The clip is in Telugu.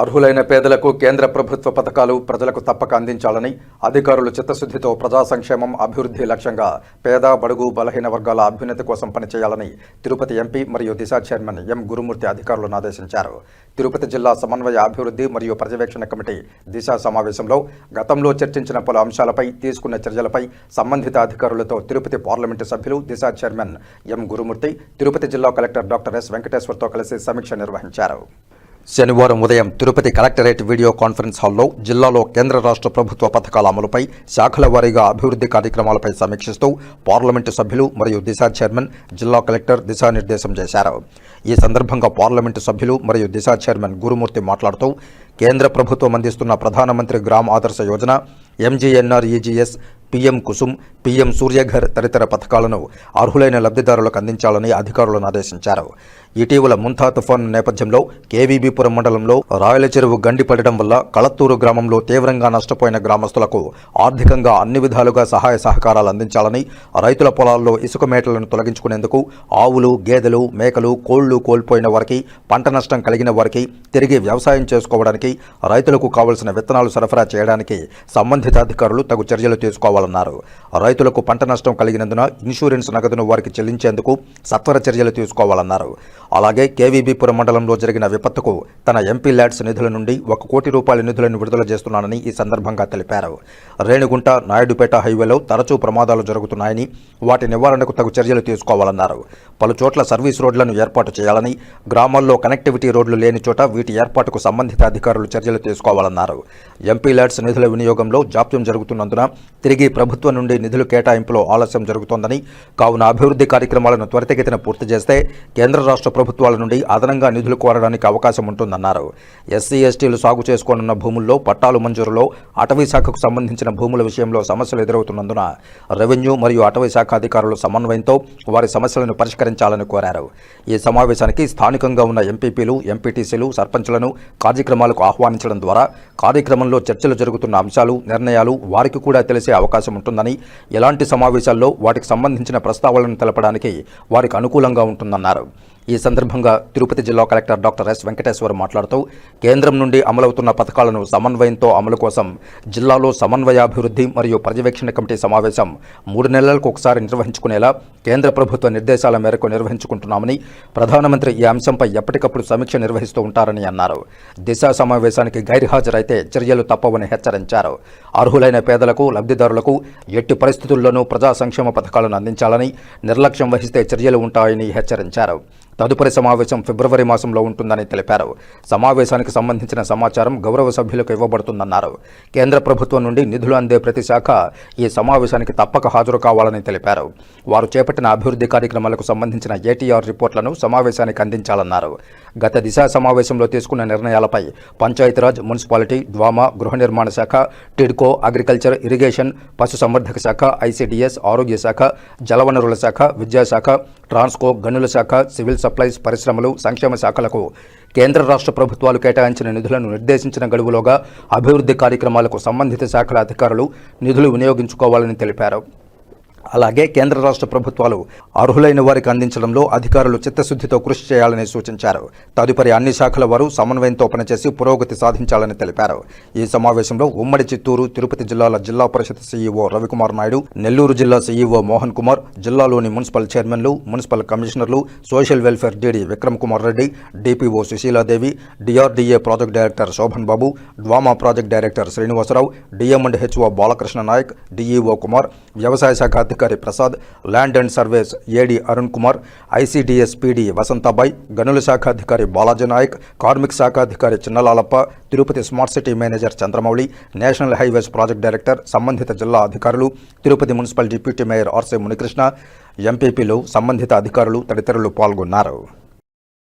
అర్హులైన పేదలకు కేంద్ర ప్రభుత్వ పథకాలు ప్రజలకు తప్పక అందించాలని అధికారులు చిత్తశుద్ధితో ప్రజా సంక్షేమం అభివృద్ధి లక్ష్యంగా పేద బడుగు బలహీన వర్గాల అభ్యున్నతి కోసం పనిచేయాలని తిరుపతి ఎంపీ మరియు దిశ చైర్మన్ ఎం గురుమూర్తి అధికారులను ఆదేశించారు. తిరుపతి జిల్లా సమన్వయ అభివృద్ధి మరియు పర్యవేక్షణ కమిటీ దిశ సమావేశంలో గతంలో చర్చించిన పలు అంశాలపై తీసుకున్న చర్యలపై సంబంధిత అధికారులతో తిరుపతి పార్లమెంటు సభ్యులు దిశ చైర్మన్ ఎం గురుమూర్తి తిరుపతి జిల్లా కలెక్టర్ డాక్టర్ ఎస్ వెంకటేశ్వర్తో కలిసి సమీక్ష నిర్వహించారు. శనివారం ఉదయం తిరుపతి కలెక్టరేట్ వీడియో కాన్ఫరెన్స్ హాల్లో జిల్లాలో కేంద్ర రాష్ట్ర ప్రభుత్వ పథకాల అమలుపై శాఖల వారీగా అభివృద్ధి కార్యక్రమాలపై సమీక్షిస్తూ పార్లమెంటు సభ్యులు మరియు దిశ చైర్మన్ జిల్లా కలెక్టర్ దిశానిర్దేశం చేశారు. ఈ సందర్భంగా పార్లమెంటు సభ్యులు మరియు దిశ చైర్మన్ గురుమూర్తి మాట్లాడుతూ కేంద్ర ప్రభుత్వం అందిస్తున్న ప్రధానమంత్రి గ్రామ ఆదర్శ Yojana MGNREGS PM Kusum PM Suryaghar తదితర పథకాలను అర్హులైన లబ్ధిదారులకు అందించాలని అధికారులను ఆదేశించారు. ఇటీవల ముంతా తుఫాను నేపథ్యంలో కేవీబీపురం మండలంలో రాయల చెరువు గండిపడడం వల్ల కళత్తూరు గ్రామంలో తీవ్రంగా నష్టపోయిన గ్రామస్తులకు ఆర్థికంగా అన్ని విధాలుగా సహాయ సహకారాలు అందించాలని రైతుల పొలాల్లో ఇసుక మేటలను తొలగించుకునేందుకు ఆవులు గేదెలు మేకలు కోళ్ళు కోల్పోయిన వారికి పంట నష్టం కలిగిన వారికి తిరిగి వ్యవసాయం చేసుకోవడానికి రైతులకు కావలసిన విత్తనాలు సరఫరా చేయడానికి సంబంధిత అధికారులు తగు చర్యలు తీసుకోవాలన్నారు. రైతులకు పంట నష్టం కలిగినందున ఇన్సూరెన్స్ నగదును వారికి చెల్లించేందుకు సత్వర చర్యలు తీసుకోవాలన్నారు. అలాగే కేవీబీపురం మండలంలో జరిగిన విపత్తుకు తన ఎంపీ ల్యాడ్స్ నిధుల నుండి ఒక కోటి రూపాయల నిధులను విడుదల చేస్తున్నానని ఈ సందర్భంగా తెలిపారు. రేణిగుంట నాయుడుపేట హైవేలో తరచూ ప్రమాదాలు జరుగుతున్నాయని వాటి నివారణకు తగు చర్యలు తీసుకోవాలన్నారు. పలుచోట్ల సర్వీస్ రోడ్లను ఏర్పాటు చేయాలని గ్రామాల్లో కనెక్టివిటీ రోడ్లు లేని చోట వీటి ఏర్పాటుకు సంబంధిత అధికారులు చర్యలు తీసుకోవాలన్నారు. ఎంపీ ల్యాడ్స్ నిధుల వినియోగంలో జాప్యం జరుగుతున్నందున తిరిగి ప్రభుత్వం నుండి నిధులు కేటాయింపులో ఆలస్యం జరుగుతోందని కావున అభివృద్ధి కార్యక్రమాలను త్వరితగతిన పూర్తి చేస్తే కేంద్ర రాష్ట్ర ప్రభుత్వాల నుండి అదనంగా నిధులు కోరడానికి అవకాశం ఉంటుందన్నారు. ఎస్సీ ఎస్టీలు సాగు చేసుకోనున్న భూముల్లో పట్టాలు మంజూరులో అటవీ శాఖకు సంబంధించిన భూముల విషయంలో సమస్యలు ఎదురవుతున్నందున రెవెన్యూ మరియు అటవీ శాఖ అధికారుల సమన్వయంతో వారి సమస్యలను పరిష్కరించాలని కోరారు. ఈ సమావేశానికి స్థానికంగా ఉన్న ఎంపీపీలు ఎంపీటీసీలు సర్పంచులను కార్యక్రమాలకు ఆహ్వానించడం ద్వారా కార్యక్రమంలో చర్చలు జరుగుతున్న అంశాలు నిర్ణయాలు వారికి కూడా తెలిసే అవకాశం ఉంటుందని ఎలాంటి సమావేశాల్లో వాటికి సంబంధించిన ప్రస్తావనలను తెలపడానికి వారికి అనుకూలంగా ఉంటుందన్నారు. ఈ సందర్భంగా తిరుపతి జిల్లా కలెక్టర్ డాక్టర్ ఎస్ వెంకటేశ్వర్ మాట్లాడుతూ కేంద్రం నుండి అమలవుతున్న పథకాలను సమన్వయంతో అమలు కోసం జిల్లాలో సమన్వయాభివృద్ధి మరియు పర్యవేక్షణ కమిటీ సమావేశం మూడు నెలలకు ఒకసారి నిర్వహించుకునేలా కేంద్ర ప్రభుత్వ నిర్దేశాల మేరకు నిర్వహించుకుంటున్నామని ప్రధానమంత్రి ఈ అంశంపై ఎప్పటికప్పుడు సమీక్ష నిర్వహిస్తూ ఉంటారని అన్నారు. దిశ సమావేశానికి గైర్హాజరైతే చర్యలు తప్పవని హెచ్చరించారు. అర్హులైన పేదలకు లబ్ధిదారులకు ఎట్టి పరిస్థితుల్లోనూ ప్రజా సంక్షేమ పథకాలను అందించాలని నిర్లక్ష్యం వహిస్తే చర్యలు ఉంటాయని హెచ్చరించారు. తదుపరి సమావేశం ఫిబ్రవరి మాసంలో ఉంటుందని తెలిపారు. సమావేశానికి సంబంధించిన సమాచారం గౌరవ సభ్యులకు ఇవ్వబడుతుందన్నారు. కేంద్ర ప్రభుత్వం నుండి నిధులు అందే ప్రతి శాఖ ఈ సమావేశానికి తప్పక హాజరు కావాలని తెలిపారు. వారు చేపట్టిన అభివృద్ధి కార్యక్రమాలకు సంబంధించిన ఏటీఆర్ రిపోర్ట్లను సమావేశానికి అందించాలన్నారు. గత దిశ సమావేశంలో తీసుకున్న నిర్ణయాలపై పంచాయతీరాజ్ మున్సిపాలిటీ ద్వామా గృహ నిర్మాణ శాఖ టిడ్కో అగ్రికల్చర్ ఇరిగేషన్ పశుసంవర్ధక శాఖ ఐసీడీఎస్ ఆరోగ్య శాఖ జలవనరుల శాఖ విద్యాశాఖ ట్రాన్స్కో గనుల శాఖ సివిల్ సప్లైస్ పరిశ్రమలు సంక్షేమ శాఖలకు కేంద్ర రాష్ట్ర ప్రభుత్వాలు కేటాయించిన నిధులను నిర్దేశించిన గడువులోగా అభివృద్ధి కార్యక్రమాలకు సంబంధిత శాఖల అధికారులు నిధులు వినియోగించుకోవాలని తెలిపారు. అలాగే కేంద్ర రాష్ట్ర ప్రభుత్వాలు అర్హులైన వారికి అందించడంలో అధికారులు చిత్తశుద్ధితో కృషి చేయాలని సూచించారు. తదుపరి అన్ని శాఖల వారు సమన్వయంతో పనిచేసి పురోగతి సాధించాలని తెలిపారు. ఈ సమావేశంలో ఉమ్మడి చిత్తూరు తిరుపతి జిల్లాల జిల్లా పరిషత్ సీఈఓ రవికుమార్ నాయుడు నెల్లూరు జిల్లా సీఈఓ మోహన్ కుమార్ జిల్లాలోని మున్సిపల్ చైర్మన్లు మున్సిపల్ కమిషనర్లు social welfare DD Vikram Kumar Reddy DPO Sushiladevi DRDA project director Shobhan Babu DWMA project director Srinivasarao DM and HO Balakrishna Naik DEO Kumar వ్యవసాయ శాఖ అధికారి Prasad land and surveys AD Arun Kumar ICDS PD Vasanthabai గనుల శాఖ అధికారి బాలాజీ నాయక్ కార్మిక శాఖ అధికారి Chinnalalappa Tirupati smart city manager Chandramouli national highways project director సంబంధిత జిల్లా అధికారులు తిరుపతి మున్సిపల్ డిప్యూటీ మేయర్ ఆర్సే మునికృష్ణ ఎంపీపీలు సంబంధిత అధికారులు తదితరులు పాల్గొన్నారు.